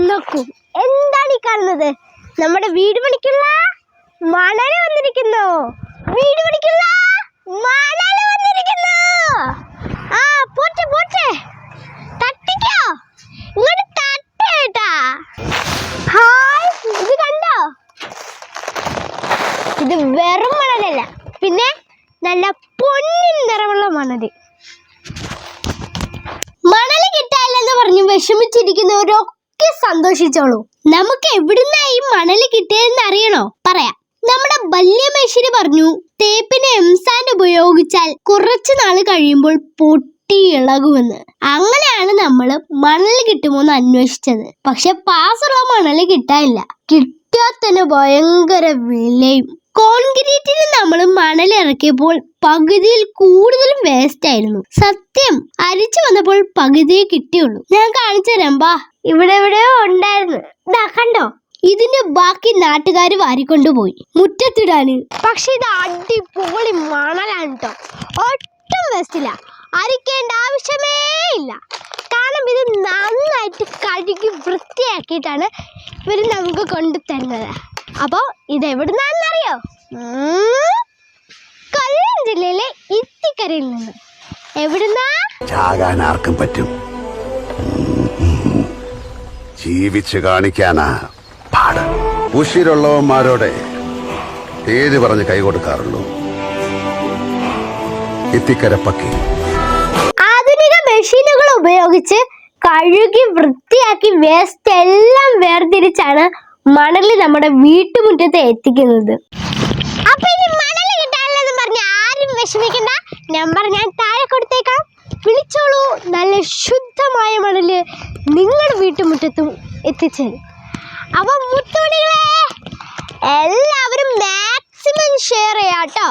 നോക്കൂ എന്താണ് ഈ കാണുന്നത് നമ്മുടെ വീട് പണിക്കുള്ള മണൽ വന്നിരിക്കുന്നു. വീട് പണിക്കുള്ള മണൽ വന്നിരിക്കുന്നു. ആ പോട്ടെ പോട്ടെ തട്ടിക്കോ. ഇങ്ങോട്ട് തട്ടേട്ടാ ഹായ് ഇത് കണ്ടോ? ഇത് വെറും മണലല്ല. പിന്നെ നല്ല പൊന്നിൻ നിറമുള്ള മണൽ. മണൽ കിട്ടാനില്ലെന്ന് പറഞ്ഞ് വിഷമിച്ചിരിക്കുന്നവരൊക്കെ സന്തോഷിച്ചോളൂ. നമുക്ക് എവിടുന്നാ ഈ മണൽ കിട്ടിയതെന്ന് അറിയണോ? പറയാം. നമ്മുടെ വല്യമേശ്വരി പറഞ്ഞു തേപ്പിനെ എംസാൻഡ് ഉപയോഗിച്ചാൽ കുറച്ചു നാൾ കഴിയുമ്പോൾ പൊട്ടി ഇളകുമെന്ന്. അങ്ങനെയാണ് നമ്മൾ മണൽ കിട്ടുമോന്ന് അന്വേഷിച്ചത്. പക്ഷെ പാസുള്ള മണൽ കിട്ടാനില്ല. കിട്ടാത്തന് ഭയങ്കര വിലയും. കോൺക്രീറ്റിൽ നമ്മൾ മണൽ ഇറക്കിയപ്പോൾ പകുതിയിൽ കൂടുതലും വേസ്റ്റ് ആയിരുന്നു സത്യം അരിച്ചു വന്നപ്പോൾ പകുതിയെ കിട്ടിയുള്ളൂ. ഞാൻ കാണിച്ചു തരാം ബാ. ഇവിടെ എവിടെയോ ഉണ്ടായിരുന്നു. ഇതാ കണ്ടോ? ഇതിന്റെ ബാക്കി നാട്ടുകാർ വാരിക്കൊണ്ടുപോയി. മുറ്റത്തിടാന്. പക്ഷെ ഇത് അടിപൊളി മണലാണ് കേട്ടോ ഒട്ടും വെസ്റ്റില്ല അരിക്കേണ്ട ആവശ്യമേ ഇല്ല. കാരണം ഇത് നന്നായിട്ട് കഴുകി വൃത്തിയാക്കിയിട്ടാണ് ഇവർ നമുക്ക് കൊണ്ടു തരുന്നത് അപ്പോൾ ഇത് എവിടുന്നാണെന്നറിയോ? കൊല്ലം ജില്ലയിലെ ഇത്തിക്കരയിൽ നിന്ന്. എവിടുന്നാ? ചാകാൻ ആർക്കും പറ്റും. ജീവിച്ച് കാണിക്കാനാ പാട്. ഉഷിരുള്ളവന്മാരോടെ പേര് പറഞ്ഞ് കൈ കൊടുക്കാറുള്ളൂ? ഇത്തിക്കരപ്പക്കി ആധുനിക മെഷീനുകൾ ഉപയോഗിച്ച് കഴുകി വൃത്തിയാക്കി വേസ്റ്റ് എല്ലാം വേർതിരിച്ചാണ് മണൽ നമ്മുടെ വീട്ടുമുറ്റത്ത് എത്തിക്കുന്നത്. ആരും വിഷമിക്കണ്ട. നമ്പർ ഞാൻ താഴെ കൊടുത്തേക്കാം. വിളിച്ചോളൂ. നല്ല നിങ്ങളുടെ വീട്ടുമുറ്റത്തും എത്തിച്ചത് അപ്പൊ മുത്തുമണികളെ എല്ലാവരും മാക്സിമം ഷെയർ ചെയ്യാട്ടോ.